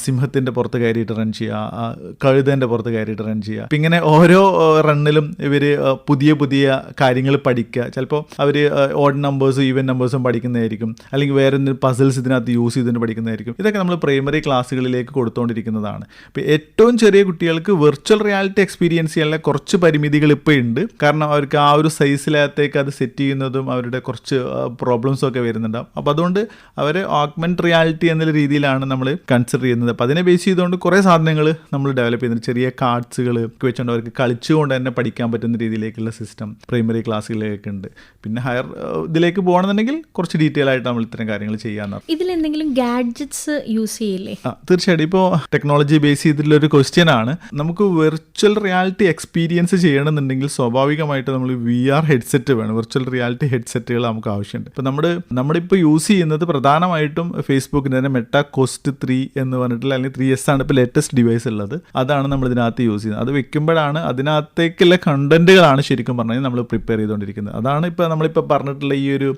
സിംഹത്തിന്റെ പുറത്ത് കയറിയിട്ട് റൺ ചെയ്യുക കഴുതേന്റെ പുറത്ത് കയറിയിട്ട് റൺ ചെയ്യുക അപ്പം ഇങ്ങനെ ഓരോ റണ്ണിലും ഇവർ പുതിയ പുതിയ കാര്യങ്ങൾ പഠിക്കുക ചിലപ്പോൾ അവർ ഓഡ് നമ്പേഴ്സും ഈവൻ നമ്പേഴ്സും പഠിക്കുന്നതായിരിക്കും. അല്ലെങ്കിൽ വേറെ എന്തെങ്കിലും പസിൽസ് ഇതിനകത്ത് യൂസ് ചെയ്തിട്ട് പഠിക്കുന്നതായിരിക്കും. ഇതൊക്കെ നമ്മൾ പ്രൈമറി ക്ലാസ്സുകളിലേക്ക് കൊടുത്തുകൊണ്ടിരിക്കുന്നതാണ് ഇപ്പോൾ ഏറ്റവും ചെറിയ കുട്ടികൾക്ക് വെർച്വൽ റിയാലിറ്റി എക്സ്പീരിയൻസ് എക്സ്പീരിയൻസ് ചെയ്യാനുള്ള കുറച്ച് പരിമിതികൾ ഇപ്പോൾ ഉണ്ട്. കാരണം അവർക്ക് ആ ഒരു സൈസിലകത്തേക്ക് അത് സെറ്റ് ചെയ്യുന്നതും അവരുടെ കുറച്ച് പ്രോബ്ലംസും ഒക്കെ വരുന്നുണ്ടാവും അപ്പോൾ അതുകൊണ്ട് അവരെ ഓഗ്മെന്റ് റിയാലിറ്റി എന്നുള്ള രീതിയിലാണ് നമ്മൾ കൺസിഡർ ചെയ്യുന്നത്. അപ്പോൾ അതിനെ ബേസ് ചെയ്തുകൊണ്ട് കുറേ സാധനങ്ങൾ നമ്മൾ ഡെവലപ്പ് ചെയ്യുന്നുണ്ട്. ചെറിയ കാർഡ്സുകൾ വെച്ചുകൊണ്ട് അവർക്ക് കളിച്ചുകൊണ്ട് തന്നെ പഠിക്കാൻ പറ്റുന്ന രീതിയിലേക്കുള്ള സിസ്റ്റം പ്രൈമറി ക്ലാസ്സുകളിലേക്ക് ഉണ്ട്. പിന്നെ ഹയർ ഇതിലേക്ക് പോകണമെന്നുണ്ടെങ്കിൽ കുറച്ച് ഡീറ്റെയിൽ ആയിട്ട് നമ്മൾ ഇത്തരം കാര്യങ്ങൾ ചെയ്യാന്ന് ഇതിൽ എന്തെങ്കിലും ഗാഡ്ജറ്റ്സ് യൂസ് ചെയ്യില്ലേ? തീർച്ചയായിട്ടും. ഇപ്പോൾ ടെക്നോളജി ബേസ് ചെയ്തിട്ടുള്ള ഒരു ക്വസ്റ്റ്യൻ ആണ്. നമുക്ക് വെർച്വൽ റിയാലിറ്റി എക്സ്പീരിയൻസ് ചെയ്യണമെന്നുണ്ടെങ്കിൽ സ്വാഭാവികമായിട്ട് നമ്മൾ വി ആർ ഹെഡ്സെറ്റ് വേണം. വെർച്വൽ റിയാലിറ്റി ഹെഡ്സെറ്റുകൾ നമുക്ക് ആവശ്യമുണ്ട്. ഇപ്പോൾ നമ്മൾ നമ്മളിപ്പോൾ യൂസ് ചെയ്യുന്നത് പ്രധാനമായിട്ടും ഫേസ്ബുക്കിന്റെ തന്നെ മെറ്റ കോസ്റ്റ് ത്രീ എന്ന് പറഞ്ഞിട്ടുള്ള അല്ലെങ്കിൽ ത്രീ എസ് ആണ് ഇപ്പോൾ ലേറ്റസ്റ്റ് ഡിവൈസ് ഉള്ളത്. അതാണ് നമ്മൾ ഇതിനകത്ത് യൂസ് ചെയ്യുന്നത്. അത് വെക്കുമ്പോഴാണ് അതിനകത്തേക്കുള്ള കണ്ടന്റുകളാണ് ശരിക്കും പറഞ്ഞാൽ നമ്മൾ പ്രിപ്പയർ ചെയ്തുകൊണ്ടിരിക്കുന്നത്. അതാണ് ഇപ്പോൾ നമ്മളിപ്പോൾ പറഞ്ഞിട്ടുള്ള ഈ ഒരു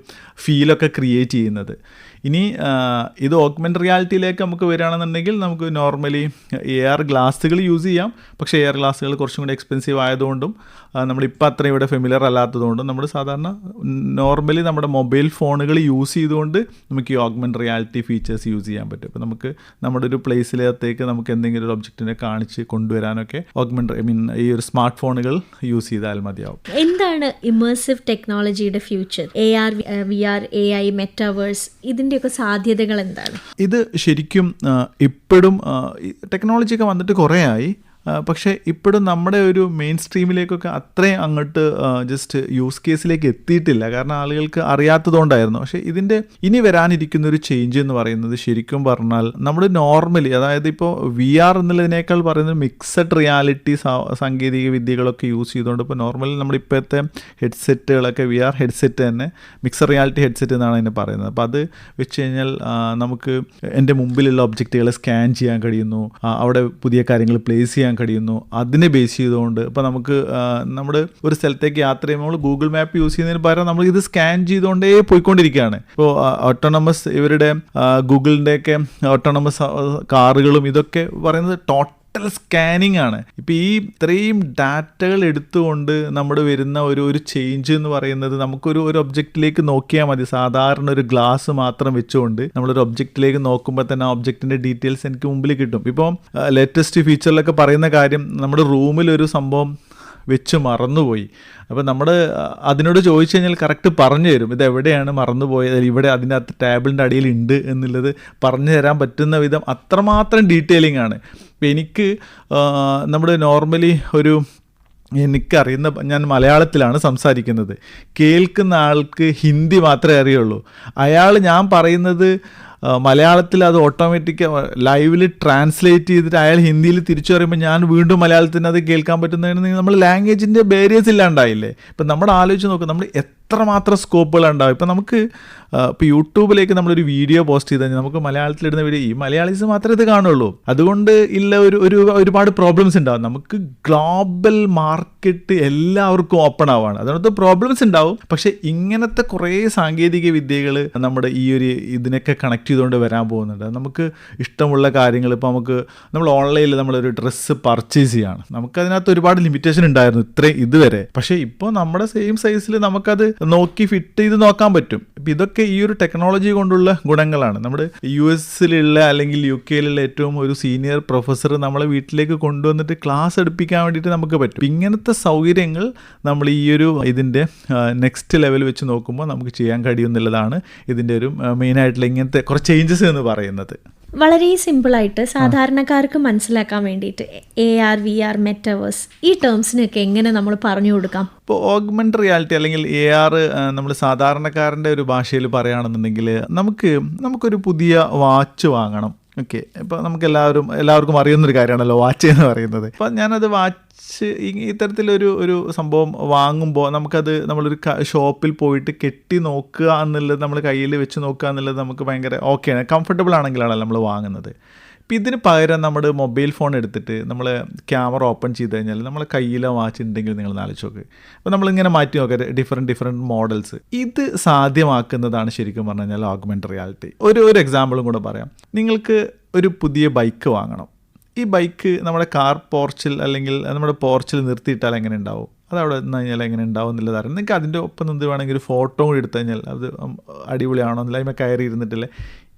ഫീലൊക്കെ ക്രിയേറ്റ് ചെയ്യുന്നത്. ഇനി ഇത് ഓഗ്മെന്റ് റിയാലിറ്റിയിലേക്ക് നമുക്ക് വരികയാണെന്നുണ്ടെങ്കിൽ നമുക്ക് നോർമലി എ ആർ ഗ്ലാസ്സുകൾ യൂസ് ചെയ്യാം. പക്ഷേ എ ആർ ഗ്ലാസ്സുകൾ കുറച്ചും കൂടി എക്സ്പെൻസീവ് ആയതുകൊണ്ടും നമ്മളിപ്പോൾ അത്രയും ഇവിടെ ഫെമിലിയർ അല്ലാത്തതുകൊണ്ടും നമ്മൾ സാധാരണ നോർമലി നമ്മുടെ മൊബൈൽ ഫോണുകൾ യൂസ് ചെയ്തുകൊണ്ട് നമുക്ക് ഈ ഓഗ്മെന്റ് റിയാലിറ്റി ഫീച്ചേഴ്സ് യൂസ് ചെയ്യാൻ പറ്റും. അപ്പോൾ നമുക്ക് നമ്മുടെ ഒരു പ്ലേസിലകത്തേക്ക് നമുക്ക് എന്തെങ്കിലും ഒരു ഒബ്ജക്റ്റിനെ കാണിച്ച് കൊണ്ടുവരാനൊക്കെ ഓഗ്മെന്റ് ഐ മീൻ ഈ ഒരു സ്മാർട്ട് ഫോണുകൾ യൂസ് ചെയ്താൽ മതിയാവും. എന്താണ് ഇമേഴ്സീവ് ടെക്നോളജിയുടെ future A R V R A I metaverse ഇതിന്റെയൊക്കെ സാധ്യതകൾ എന്താണ്? ഇത് ശരിക്കും ഇപ്പോഴും ടെക്നോളജിയൊക്കെ വന്നിട്ട് കുറേ ആയി പക്ഷേ ഇപ്പോഴും നമ്മുടെ ഒരു മെയിൻ സ്ട്രീമിലേക്കൊക്കെ അത്രയും അങ്ങോട്ട് ജസ്റ്റ് യൂസ് കേസിലേക്ക് എത്തിയിട്ടില്ല. കാരണം ആളുകൾക്ക് അറിയാത്തതുകൊണ്ടായിരുന്നു. പക്ഷേ ഇതിന്റെ ഇനി വരാനിരിക്കുന്ന ഒരു ചേഞ്ച് എന്ന് പറയുന്നത് ശരിക്കും പറഞ്ഞാൽ നമ്മൾ നോർമലി അതായത് ഇപ്പോൾ വി ആർ എന്നുള്ളതിനേക്കാൾ പറയുന്നത് മിക്സഡ് റിയാലിറ്റി സാങ്കേതിക വിദ്യകളൊക്കെ യൂസ് ചെയ്തുകൊണ്ട് ഇപ്പോൾ നോർമലി നമ്മുടെ ഇപ്പോഴത്തെ ഹെഡ്സെറ്റുകളൊക്കെ വി ആർ ഹെഡ്സെറ്റ് തന്നെ മിക്സഡ് റിയാലിറ്റി ഹെഡ്സെറ്റ് എന്നാണ് അതിനെ പറയുന്നത്. അപ്പോൾ അത് വെച്ച് കഴിഞ്ഞാൽ നമുക്ക് എന്റെ മുമ്പിലുള്ള ഒബ്ജക്റ്റുകളെ സ്കാൻ ചെയ്യാൻ കഴിയുന്നു. അവിടെ പുതിയ കാര്യങ്ങൾ പ്ലേസ് ചെയ്യാൻ കഴിയുന്നു അതിനെ ബേസ് ചെയ്തുകൊണ്ട് ഇപ്പോൾ നമുക്ക് നമ്മൾ ഒരു സ്ഥലത്തേക്ക് യാത്ര ചെയ്യുമ്പോൾ നമ്മൾ ഗൂഗിൾ മാപ്പ് യൂസ് ചെയ്യുന്നതിന് പകരം നമ്മൾ ഇത് സ്കാൻ ചെയ്തുകൊണ്ടേ പോയിക്കൊണ്ടിരിക്കുകയാണ്. ഇപ്പോൾ ഓട്ടോണമസ് ഇവരുടെ ഗൂഗിളിന്റെയൊക്കെ ഓട്ടോണമസ് കാറുകളും ഇതൊക്കെ പറയുന്നത് ടോട്ടൽ സ്കാനിങ് ആണ്. ഇപ്പം ഈ ഇത്രയും ഡാറ്റകൾ എടുത്തുകൊണ്ട് നമ്മൾ വരുന്ന ഒരു ഒരു ചേഞ്ച് എന്ന് പറയുന്നത് നമുക്കൊരു ഒരു ഒബ്ജക്റ്റിലേക്ക് നോക്കിയാൽ മതി. സാധാരണ ഒരു ഗ്ലാസ് മാത്രം വെച്ചുകൊണ്ട് നമ്മളൊരു ഒബ്ജക്റ്റിലേക്ക് നോക്കുമ്പോൾ തന്നെ ആ ഒബ്ജക്റ്റിന്റെ ഡീറ്റെയിൽസ് എനിക്ക് മുമ്പിൽ കിട്ടും. ഇപ്പം ലേറ്റസ്റ്റ് ഫീച്ചറിലൊക്കെ പറയുന്ന കാര്യം നമ്മുടെ റൂമിൽ ഒരു സംഭവം വെച്ച് മറന്നുപോയി. അപ്പോൾ നമ്മൾ അതിനോട് ചോദിച്ചു കഴിഞ്ഞാൽ കറക്റ്റ് പറഞ്ഞു തരും. ഇത് എവിടെയാണ് മറന്നുപോയത്? ഇവിടെ അതിനകത്ത് ടേബിളിന്റെ അടിയിൽ ഉണ്ട് എന്നുള്ളത് പറഞ്ഞു തരാൻ പറ്റുന്ന വിധം അത്രമാത്രം ഡീറ്റെയിലിംഗ് ആണ്. ഇപ്പം എനിക്ക് നമ്മൾ നോർമലി ഒരു എനിക്കറിയുന്ന ഞാൻ മലയാളത്തിലാണ് സംസാരിക്കുന്നത്. കേൾക്കുന്ന ആൾക്ക് ഹിന്ദി മാത്രമേ അറിയുള്ളൂ. അയാൾ ഞാൻ പറയുന്നത് മലയാളത്തിൽ അത് ഓട്ടോമാറ്റിക് ലൈവിൽ ട്രാൻസ്ലേറ്റ് ചെയ്തിട്ട് അയാൾ ഹിന്ദിയിൽ തിരിച്ചു പറയുമ്പോൾ ഞാൻ വീണ്ടും മലയാളത്തിന് അത് കേൾക്കാൻ പറ്റുന്നതിന് നമ്മൾ ലാംഗ്വേജിന്റെ ബേരിയേഴ്സ് ഇല്ലാണ്ടായില്ലേ? ഇപ്പം നമ്മൾ ആലോചിച്ച് നോക്കുക നമ്മൾ എത്രമാത്രം സ്കോപ്പുകൾ ഉണ്ടാവും ഇപ്പം നമുക്ക് ഇപ്പോൾ യൂട്യൂബിലേക്ക് നമ്മളൊരു വീഡിയോ പോസ്റ്റ് ചെയ്ത് കഴിഞ്ഞാൽ നമുക്ക് മലയാളത്തിലിടുന്ന വീഡിയോ ഈ മലയാളീസ് മാത്രമേ ഇത് കാണുള്ളൂ. അതുകൊണ്ട് ഇല്ല ഒരു ഒരു ഒരുപാട് പ്രോബ്ലംസ് ഉണ്ടാവും. നമുക്ക് ഗ്ലോബൽ മാർക്കറ്റ് എല്ലാവർക്കും ഓപ്പൺ ആവാണ്. അതുകൊണ്ട് പ്രോബ്ലംസ് ഉണ്ടാവും. പക്ഷേ ഇങ്ങനത്തെ കുറേ സാങ്കേതിക വിദ്യകൾ നമ്മുടെ ഈ ഒരു ഇതിനൊക്കെ കണക്ട് ചെയ്തുകൊണ്ട് വരാൻ പോകുന്നുണ്ട്. നമുക്ക് ഇഷ്ടമുള്ള കാര്യങ്ങൾ ഇപ്പോൾ നമുക്ക് നമ്മൾ ഓൺലൈനിൽ നമ്മളൊരു ഡ്രസ്സ് പർച്ചേസ് ചെയ്യാണ്. നമുക്കതിനകത്ത് ഒരുപാട് ലിമിറ്റേഷൻ ഉണ്ടായിരുന്നു ഇത്രയും ഇതുവരെ. പക്ഷേ ഇപ്പോൾ നമ്മുടെ സെയിം സൈസിൽ നമുക്കത് നോക്കി ഫിറ്റ് ചെയ്ത് നോക്കാൻ പറ്റും. ഇപ്പം ഇതൊക്കെ ഈ ഒരു ടെക്നോളജി കൊണ്ടുള്ള ഗുണങ്ങളാണ്. നമ്മുടെ യു എസിലുള്ള അല്ലെങ്കിൽ യു കെയിലുള്ള ഏറ്റവും ഒരു സീനിയർ പ്രൊഫസർ നമ്മളെ വീട്ടിലേക്ക് കൊണ്ടുവന്നിട്ട് ക്ലാസ് എടുപ്പിക്കാൻ വേണ്ടിയിട്ട് നമുക്ക് പറ്റും. ഇങ്ങനത്തെ സൗകര്യങ്ങൾ നമ്മൾ ഈ ഒരു ഇതിന്റെ നെക്സ്റ്റ് ലെവൽ വെച്ച് നോക്കുമ്പോൾ നമുക്ക് ചെയ്യാൻ കഴിയുമെന്നുള്ളതാണ് ഇതിന്റെ ഒരു മെയിനായിട്ടുള്ള ഇങ്ങനത്തെ കുറച്ച് ചേഞ്ചസ് എന്ന് പറയുന്നത്. വളരെ സിമ്പിളായിട്ട് സാധാരണക്കാർക്ക് മനസ്സിലാക്കാൻ വേണ്ടിയിട്ട് A R V R metaverse ഈ ടേംസിനൊക്കെ എങ്ങനെ നമ്മൾ പറഞ്ഞു കൊടുക്കാം? ഇപ്പോൾ ഓഗ്മെന്റ് റിയാലിറ്റി അല്ലെങ്കിൽ എ ആർ നമ്മൾ സാധാരണക്കാരന്റെ ഒരു ഭാഷയിൽ പറയുകയാണെന്നുണ്ടെങ്കിൽ നമുക്ക് നമുക്കൊരു പുതിയ വാച്ച് വാങ്ങണം. ഓക്കെ ഇപ്പോൾ നമുക്ക് എല്ലാവരും എല്ലാവർക്കും അറിയുന്നൊരു കാര്യമാണല്ലോ വാച്ച് എന്ന് പറയുന്നത്. അപ്പോൾ ഞാനത് വാച്ച് ഇത്തരത്തിലൊരു ഒരു സംഭവം വാങ്ങുമ്പോൾ നമുക്കത് നമ്മളൊരു ഷോപ്പിൽ പോയിട്ട് കെട്ടി നോക്കുക എന്നുള്ളത് നമ്മൾ കയ്യിൽ വെച്ച് നോക്കുക എന്നുള്ളത് നമുക്ക് ഭയങ്കര ഓക്കെയാണ് കംഫർട്ടബിൾ ആണെങ്കിലാണല്ലോ നമ്മൾ വാങ്ങുന്നത്. ഇപ്പം ഇതിന് പകരം നമ്മുടെ മൊബൈൽ ഫോൺ എടുത്തിട്ട് നമ്മൾ ക്യാമറ ഓപ്പൺ ചെയ്ത് കഴിഞ്ഞാൽ നമ്മളെ കയ്യിലോ വാച്ച് ഉണ്ടെങ്കിൽ നിങ്ങൾ നാലിച്ച് നോക്ക്. അപ്പോൾ നമ്മളിങ്ങനെ മാറ്റി നോക്കുക ഡിഫറെന്റ് ഡിഫറെന്റ് മോഡൽസ് ഇത് സാധ്യമാക്കുന്നതാണ് ശരിക്കും പറഞ്ഞു കഴിഞ്ഞാൽ ഓഗ്മെന്റ് റിയാലിറ്റി ഒരു ഒരു എക്സാമ്പിളും കൂടെ പറയാം. നിങ്ങൾക്ക് ഒരു പുതിയ ബൈക്ക് വാങ്ങണം. ഈ ബൈക്ക് നമ്മുടെ കാർ പോർച്ചിൽ അല്ലെങ്കിൽ നമ്മുടെ പോർച്ചിൽ നിർത്തിയിട്ടാൽ എങ്ങനെ ഉണ്ടാവും അത് അവിടെ നിന്ന് കഴിഞ്ഞാൽ എങ്ങനെ ഉണ്ടാവും എന്നുള്ളത് അറിയാം. നിങ്ങൾക്ക് അതിന്റെ ഒപ്പം നിന്ന് വേണമെങ്കിൽ ഒരു ഫോട്ടോ കൂടി എടുത്തു കഴിഞ്ഞാൽ അത് അടിപൊളിയാണോ എന്നില്ല അതിമ കയറി ഇരുന്നിട്ടില്ലേ?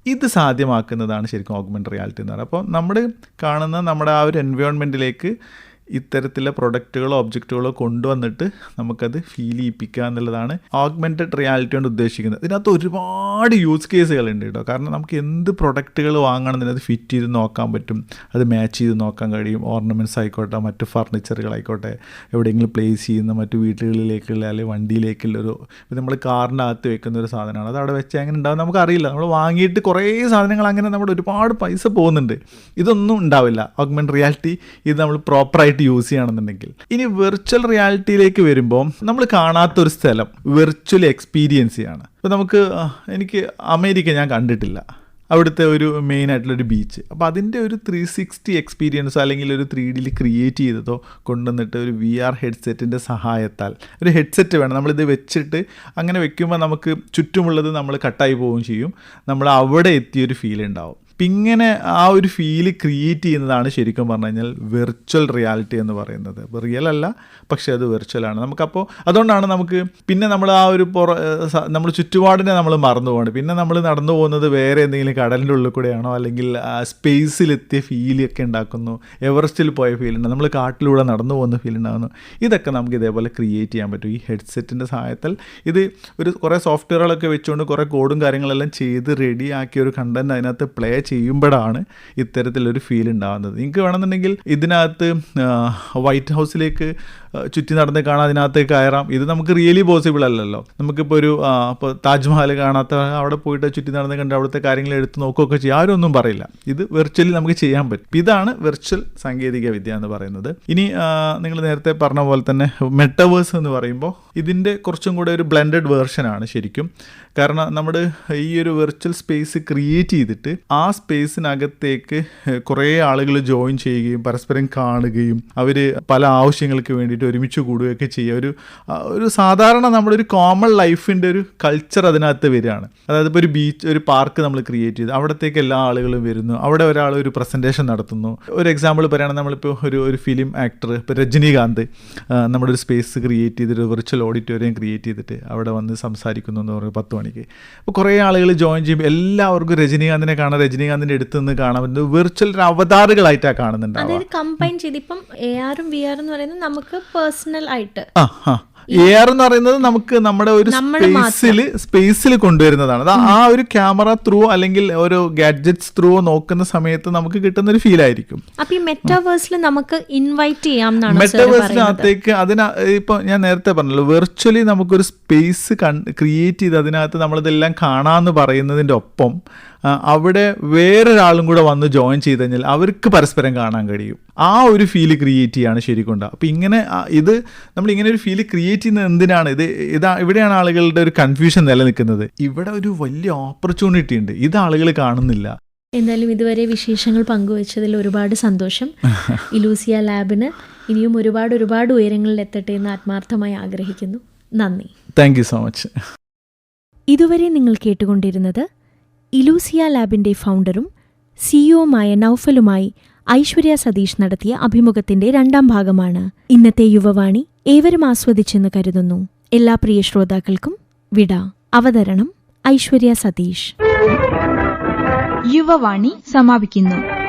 ഇത് സാധ്യമാക്കുന്നതാണ് ശരിക്കും ഓഗ്മെന്റ് റിയാലിറ്റി എന്ന് പറയുന്നത്. അപ്പോൾ നമ്മൾ കാണുന്ന നമ്മുടെ ആ ഒരു എൻവയോൺമെന്റിലേക്ക് ഇത്തരത്തിലെ പ്രൊഡക്റ്റുകളോ ഒബ്ജക്റ്റുകളോ കൊണ്ടുവന്നിട്ട് നമുക്കത് ഫീൽ ചെയ്യിപ്പിക്കുക എന്നുള്ളതാണ് ഓഗ്മെന്റഡ് റിയാലിറ്റി കൊണ്ട് ഉദ്ദേശിക്കുന്നത്. ഇതിനകത്ത് ഒരുപാട് യൂസ് കേസുകളുണ്ട് കേട്ടോ. കാരണം നമുക്ക് എന്ത് പ്രൊഡക്റ്റുകൾ വാങ്ങണം എന്നത് ഫിറ്റ് ചെയ്ത് നോക്കാൻ പറ്റും. അത് മാച്ച് ചെയ്ത് നോക്കാൻ കഴിയും. ഓർണമെന്റ്സ് ആയിക്കോട്ടെ മറ്റ് ഫർണിച്ചറുകളായിക്കോട്ടെ എവിടെയെങ്കിലും പ്ലേസ് ചെയ്യുന്ന മറ്റ് വീടുകളിലേക്കുള്ള അല്ലെങ്കിൽ വണ്ടിയിലേക്കുള്ള ഒരു നമ്മൾ കാറിന്റെ അകത്ത് വെക്കുന്ന ഒരു സാധനമാണ്. അത് അവിടെ വെച്ച് എങ്ങനെ ഉണ്ടാവും നമുക്കറിയില്ല. നമ്മൾ വാങ്ങിയിട്ട് കുറേ സാധനങ്ങൾ അങ്ങനെ നമ്മുടെ ഒരുപാട് പൈസ പോകുന്നുണ്ട്. ഇതൊന്നും ഉണ്ടാവില്ല. ഓഗ്മെന്റ് റിയാലിറ്റി ഇത് നമ്മൾ പ്രോപ്പറായിട്ട് യൂസ് ചെയ്യണമെന്നുണ്ടെങ്കിൽ ഇനി വെർച്വൽ റിയാലിറ്റിയിലേക്ക് വരുമ്പോൾ നമ്മൾ കാണാത്തൊരു സ്ഥലം വെർച്വൽ എക്സ്പീരിയൻസ് ചെയ്യാണ് ഇപ്പോൾ നമുക്ക് എനിക്ക് അമേരിക്ക ഞാൻ കണ്ടിട്ടില്ല. അവിടുത്തെ ഒരു മെയിൻ ആയിട്ടുള്ള ഒരു ബീച്ച് അപ്പോൾ അതിന്റെ ഒരു ത്രീ സിക്സ്റ്റി എക്സ്പീരിയൻസോ അല്ലെങ്കിൽ ഒരു ത്രീ ഡിയിൽ ക്രിയേറ്റ് ചെയ്തതോ കൊണ്ടുവന്നിട്ട് ഒരു വി ആർ ഹെഡ്സെറ്റിന്റെ സഹായത്താൽ ഒരു ഹെഡ്സെറ്റ് വേണം. നമ്മളിത് വെച്ചിട്ട് അങ്ങനെ വെക്കുമ്പോൾ നമുക്ക് ചുറ്റുമുള്ളത് നമ്മൾ കട്ടായി പോവുകയും ചെയ്യും. നമ്മൾ അവിടെ എത്തിയൊരു ഫീൽ ഉണ്ടാവും. അപ്പം ഇങ്ങനെ ആ ഒരു ഫീൽ ക്രിയേറ്റ് ചെയ്യുന്നതാണ് ശരിക്കും പറഞ്ഞു കഴിഞ്ഞാൽ വെർച്വൽ റിയാലിറ്റി എന്ന് പറയുന്നത്. ഇപ്പോൾ റിയൽ അല്ല പക്ഷേ അത് വെർച്വൽ ആണ്. നമുക്കപ്പോൾ അതുകൊണ്ടാണ് നമുക്ക് പിന്നെ നമ്മൾ ആ ഒരു പുറ നമ്മൾ ചുറ്റുപാടിനെ നമ്മൾ മറന്നു പോകണം പിന്നെ നമ്മൾ നടന്നു പോകുന്നത് വേറെ എന്തെങ്കിലും കടലിന്റെ ഉള്ളിൽ കൂടെയാണോ? അല്ലെങ്കിൽ സ്പേസിലെത്തിയ ഫീലൊക്കെ ഉണ്ടാക്കുന്നു. എവറസ്റ്റിൽ പോയ ഫീൽ ഉണ്ട്? നമ്മൾ കാട്ടിലൂടെ നടന്നു പോകുന്ന ഫീൽ ഉണ്ടാകുന്നു. ഇതൊക്കെ നമുക്ക് ഇതേപോലെ ക്രിയേറ്റ് ചെയ്യാൻ പറ്റും. ഈ ഹെഡ്സെറ്റിന്റെ സഹായത്തിൽ ഇത് ഒരു കുറേ സോഫ്റ്റ്വെയറുകളൊക്കെ വെച്ചുകൊണ്ട് കുറേ കോഡും കാര്യങ്ങളെല്ലാം ചെയ്ത് റെഡി ആക്കിയ ഒരു കണ്ടന്റ് അതിനകത്ത് പ്ലേ ചെയ്യുമ്പോഴാണ് ഇത്തരത്തിലൊരു ഫീൽ ഉണ്ടാകുന്നത്. നിങ്ങൾക്ക് വേണമെന്നുണ്ടെങ്കിൽ ഇതിനകത്ത് വൈറ്റ് ഹൗസിലേക്ക് ചുറ്റി നടന്ന് കാണാൻ അതിനകത്തേക്ക് കയറാം. ഇത് നമുക്ക് റിയലി പോസിബിൾ അല്ലല്ലോ. നമുക്കിപ്പോൾ ഒരു ഇപ്പോൾ താജ്മഹൽ കാണാത്ത അവിടെ പോയിട്ട് ചുറ്റി നടന്ന് കണ്ട് അവിടുത്തെ കാര്യങ്ങൾ എടുത്ത് നോക്കുകയൊക്കെ ചെയ്യും. ആരും ഒന്നും പറയില്ല. ഇത് വെർച്വലി നമുക്ക് ചെയ്യാൻ പറ്റും. ഇതാണ് വെർച്വൽ സാങ്കേതിക വിദ്യ എന്ന് പറയുന്നത്. ഇനി നിങ്ങൾ നേരത്തെ പറഞ്ഞ പോലെ തന്നെ മെറ്റവേഴ്സ് എന്ന് പറയുമ്പോൾ ഇതിന്റെ കുറച്ചും കൂടെ ഒരു ബ്ലെൻഡഡ് വേർഷനാണ് ശരിക്കും. കാരണം നമ്മുടെ ഈ ഒരു വെർച്വൽ സ്പേസ് ക്രിയേറ്റ് ചെയ്തിട്ട് ആ സ്പേസിനകത്തേക്ക് കുറേ ആളുകൾ ജോയിൻ ചെയ്യുകയും പരസ്പരം കാണുകയും അവർ പല ആവശ്യങ്ങൾക്ക് വേണ്ടിയിട്ട് ഒരുമിച്ച് കൂടുകയൊക്കെ ചെയ്യുക. ഒരു ഒരു സാധാരണ നമ്മുടെ ഒരു കോമൺ ലൈഫിന്റെ ഒരു കൾച്ചർ അതിനകത്ത് വരികയാണ്. അതായത് ഇപ്പോൾ ഒരു ബീച്ച് ഒരു പാർക്ക് നമ്മൾ ക്രിയേറ്റ് ചെയ്ത് അവിടത്തേക്ക് എല്ലാ ആളുകളും വരുന്നു. അവിടെ ഒരാൾ ഒരു പ്രസന്റേഷൻ നടത്തുന്നു. ഒരു എക്സാമ്പിൾ പറയുകയാണെങ്കിൽ നമ്മളിപ്പോൾ ഒരു ഒരു ഫിലിം ആക്ടർ ഇപ്പോൾ രജനീകാന്ത് നമ്മുടെ ഒരു സ്പേസ് ക്രിയേറ്റ് ചെയ്തിട്ട് വെർച്വൽ ഓഡിറ്റോറിയം ക്രിയേറ്റ് ചെയ്തിട്ട് അവിടെ വന്ന് സംസാരിക്കുന്നു എന്ന് പറയും പത്ത് മണിക്ക്. അപ്പോൾ കുറേ ആളുകൾ ജോയിൻ ചെയ്യുമ്പോൾ എല്ലാവർക്കും രജനീകാന്തിനെ കാണാൻ രജനീകാന്തിന്റെ അടുത്ത് നിന്ന് കാണാൻ പറ്റുന്നത് വെർച്വൽ അവതാറുകളായിട്ടാണ് അതായത് കമ്പൈൻ ചെയ്ത് ഇപ്പം എ ആറും വി ആറും എന്ന് പറയുന്നത് നമുക്ക് പേഴ്സണൽ ആയിട്ട്. എ ആർ എന്ന് പറയുന്നത് നമുക്ക് നമ്മുടെ ഒരു സ്പേസിൽ സ്പേസിൽ കൊണ്ടുവരുന്നതാണ്. ആ ഒരു ക്യാമറ ത്രൂ അല്ലെങ്കിൽ ഒരു ഗാഡ്ജറ്റ്സ് ത്രൂ നോക്കുന്ന സമയത്ത് നമുക്ക് കിട്ടുന്ന ഒരു ഫീൽ ആയിരിക്കും. അപ്പൊ ഈ മെറ്റാവേഴ്സിൽ നമുക്ക് ഇൻവൈറ്റ് ചെയ്യാം മെറ്റാവേഴ്സിനകത്തേക്ക് അതിന് ഇപ്പൊ ഞാൻ നേരത്തെ പറഞ്ഞല്ലോ വെർച്വലി നമുക്കൊരു സ്പേസ് ക്രിയേറ്റ് ചെയ്ത് അതിനകത്ത് നമ്മളിതെല്ലാം കാണാമെന്ന് പറയുന്നതിന്റെ ഒപ്പം അവിടെ വേറൊരാളും കൂടെ വന്ന് ജോയിൻ ചെയ്ത് കഴിഞ്ഞാൽ അവർക്ക് പരസ്പരം കാണാൻ കഴിയും. ആ ഒരു ഫീൽ ക്രിയേറ്റ് ചെയ്യാണ് ശരിക്കും ഉണ്ടാവുക. അപ്പം ഇങ്ങനെ ഇത് നമ്മൾ ഇങ്ങനെ ഒരു ഫീൽ ക്രിയേറ്റ് ചെയ്യുന്നത് എന്തിനാണ്? ഇത് ഇതാ ഇവിടെയാണ് ആളുകളുടെ ഒരു കൺഫ്യൂഷൻ നിലനിൽക്കുന്നത്. ഇവിടെ ഒരു വലിയ ഓപ്പർച്യൂണിറ്റി ഉണ്ട്. ഇത് ആളുകൾ കാണുന്നില്ല. എന്തായാലും ഇതുവരെ വിശേഷങ്ങൾ പങ്കുവച്ചതിൽ ഒരുപാട് സന്തോഷം. ഇലൂസിയ ലാബിന് ഇനിയും ഒരുപാട് ഒരുപാട് ഉയരങ്ങളിൽ എത്തട്ടെ എന്ന് ആത്മാർത്ഥമായി ആഗ്രഹിക്കുന്നു. നന്ദി. താങ്ക് യു സോ മച്ച് ഇതുവരെ നിങ്ങൾ കേട്ടുകൊണ്ടിരുന്നത് ഇലൂസിയ ലാബിന്റെ ഫൗണ്ടറും സിഇഒമായ നൌഫലുമായി ഐശ്വര്യ സതീഷ് നടത്തിയ അഭിമുഖത്തിന്റെ രണ്ടാം ഭാഗമാണ്. ഇന്നത്തെ യുവവാണി ഏവരും ആസ്വദിച്ചെന്ന് കരുതുന്നു. എല്ലാ പ്രിയ ശ്രോതാക്കൾക്കും വിട. അവതരണം ഐശ്വര്യ സതീഷ്. യുവവാണി സമാപിക്കുന്നു.